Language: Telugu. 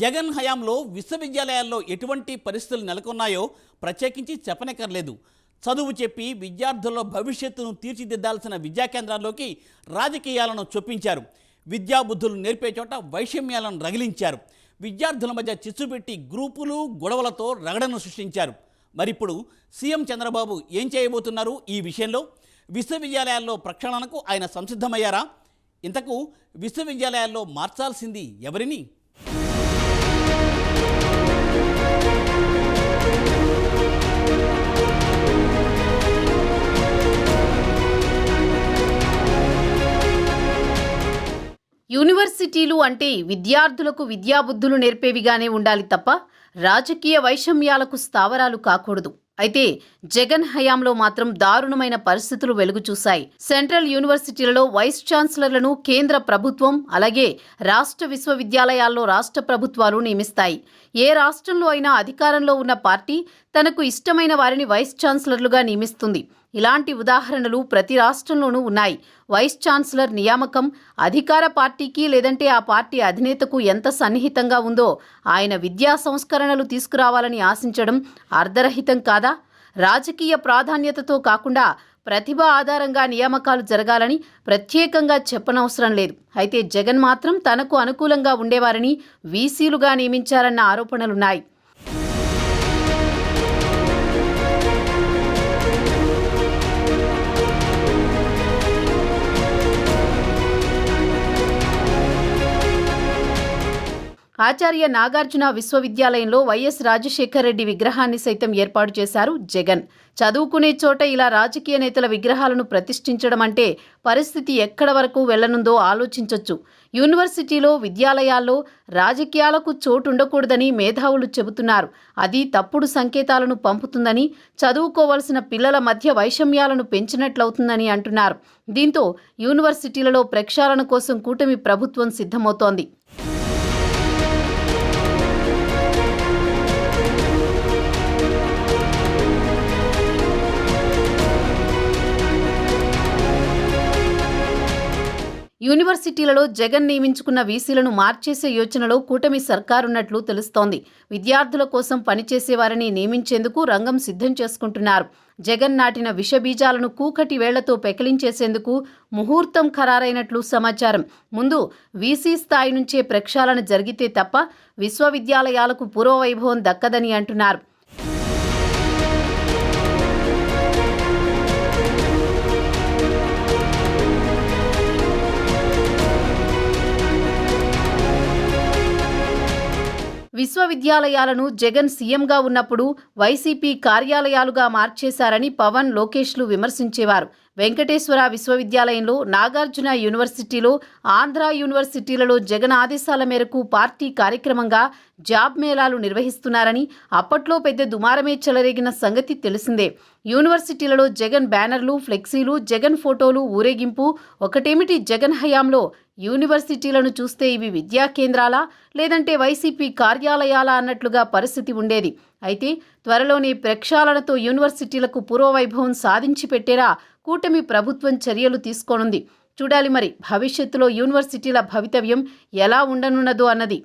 జగన్ హయాంలో విశ్వవిద్యాలయాల్లో ఎటువంటి పరిస్థితులు నెలకొన్నాయో ప్రత్యేకించి చెప్పనక్కర్లేదు. చదువు చెప్పి విద్యార్థుల భవిష్యత్తును తీర్చిదిద్దాల్సిన విద్యా కేంద్రాల్లోకి రాజకీయాలను చొప్పించారు. విద్యాబుద్ధులు నేర్పే చోట వైషమ్యాలను రగిలించారు. విద్యార్థుల మధ్య చిచ్చుపెట్టి గ్రూపులు గొడవలతో రగడను సృష్టించారు. మరిప్పుడు సీఎం చంద్రబాబు ఏం చేయబోతున్నారు ఈ విషయంలో? విశ్వవిద్యాలయాల్లో ప్రక్షాళనకు ఆయన సంసిద్ధమయ్యారా? ఇంతకు విశ్వవిద్యాలయాల్లో మార్చాల్సింది ఎవరిని? యూనివర్సిటీలు అంటే విద్యార్థులకు విద్యాబుద్ధులు నేర్పేవిగానే ఉండాలి తప్ప రాజకీయ వైషమ్యాలకు స్థావరాలు కాకూడదు. అయితే జగన్ హయాంలో మాత్రం దారుణమైన పరిస్థితులు వెలుగు చూశాయి. సెంట్రల్ యూనివర్సిటీలలో వైస్ ఛాన్సలర్లను కేంద్ర ప్రభుత్వం అలాగే రాష్ట్ర విశ్వవిద్యాలయాల్లో రాష్ట్ర ప్రభుత్వాలు నియమిస్తాయి. ఏ రాష్ట్రంలో అయినా అధికారంలో ఉన్న పార్టీ తనకు ఇష్టమైన వారిని వైస్ ఛాన్సలర్లుగా నియమిస్తుంది. ఇలాంటి ఉదాహరణలు ప్రతి రాష్ట్రంలోనూ ఉన్నాయి. వైస్ ఛాన్సలర్ నియామకం అధికార పార్టీకి లేదంటే ఆ పార్టీ అధినేతకు ఎంత సన్నిహితంగా ఉందో ఆయన విద్యా సంస్కరణలు తీసుకురావాలని ఆశించడం అర్ధరహితం కాదా? రాజకీయ ప్రాధాన్యతతో కాకుండా ప్రతిభ ఆధారంగా నియామకాలు జరగాలని ప్రత్యేకంగా చెప్పనవసరం లేదు. అయితే జగన్ మాత్రం తనకు అనుకూలంగా ఉండేవారని వీసీలుగా నియమించారన్న ఆరోపణలున్నాయి. ఆచార్య నాగార్జున విశ్వవిద్యాలయంలో వైఎస్ రాజశేఖర రెడ్డి విగ్రహాన్ని సైతం ఏర్పాటు చేశారు జగన్. చదువుకునే చోట ఇలా రాజకీయ నేతల విగ్రహాలను ప్రతిష్ఠించడం అంటే పరిస్థితి ఎక్కడ వరకు వెళ్ళనుందో ఆలోచించొచ్చు. యూనివర్సిటీలో విద్యాలయాల్లో రాజకీయాలకు చోటు ఉండకూడదని మేధావులు చెబుతున్నారు. అది తప్పుడు సంకేతాలను పంపుతుందని చదువుకోవలసిన పిల్లల మధ్య వైషమ్యాలను పెంచినట్లవుతుందని అంటున్నారు. దీంతో యూనివర్సిటీలలో ప్రక్షాళన కోసం కూటమి ప్రభుత్వం సిద్ధమవుతోంది. యూనివర్సిటీలలో జగన్ నియమించుకున్న వీసీలను మార్చేసే యోచనలో కూటమి సర్కారున్నట్లు తెలుస్తోంది. విద్యార్థుల కోసం పనిచేసేవారిని నియమించేందుకు రంగం సిద్ధం చేసుకుంటున్నారు. జగన్ నాటిన విషబీజాలను కూకటి వేళ్ళతో పెకిలించేసేందుకు ముహూర్తం ఖరారైనట్లు సమాచారం. ముందు వీసీ స్థాయి నుంచే ప్రక్షాళన జరిగితే తప్ప విశ్వవిద్యాలయాలకు పూర్వవైభవం దక్కదని అంటున్నారు. విశ్వవిద్యాలయాలను జగన్ సీఎంగా ఉన్నప్పుడు వైసీపీ కార్యాలయాలుగా మార్చేశారని పవన్ లోకేష్లు విమర్శించేవారు. వెంకటేశ్వర విశ్వవిద్యాలయంలో నాగార్జున యూనివర్సిటీలో ఆంధ్ర యూనివర్సిటీలలో జగన్ ఆదేశాల మేరకు పార్టీ కార్యక్రమంగా జాబ్ మేళాలు నిర్వహిస్తున్నారని అప్పట్లో పెద్ద దుమారమే చెలరేగిన సంగతి తెలిసిందే. యూనివర్సిటీలలో జగన్ బ్యానర్లు ఫ్లెక్సీలు జగన్ ఫోటోలు ఊరేగింపు ఒకటేమిటి జగన్ హయాంలో? యూనివర్సిటీలను చూస్తే ఇవి విద్యా కేంద్రాలా? లేదంటే వైసీపీ కార్యాలయాలా అన్నట్లుగా పరిస్థితి ఉండేది. అయితే త్వరలోనే ప్రక్షాళనతో యూనివర్సిటీలకు పూర్వవైభవం సాధించి పెట్టేలా కూటమి ప్రభుత్వం చర్యలు తీసుకోనుంది. చూడాలి మరి భవిష్యత్తులో యూనివర్సిటీల భవితవ్యం ఎలా ఉండనున్నదో అన్నది.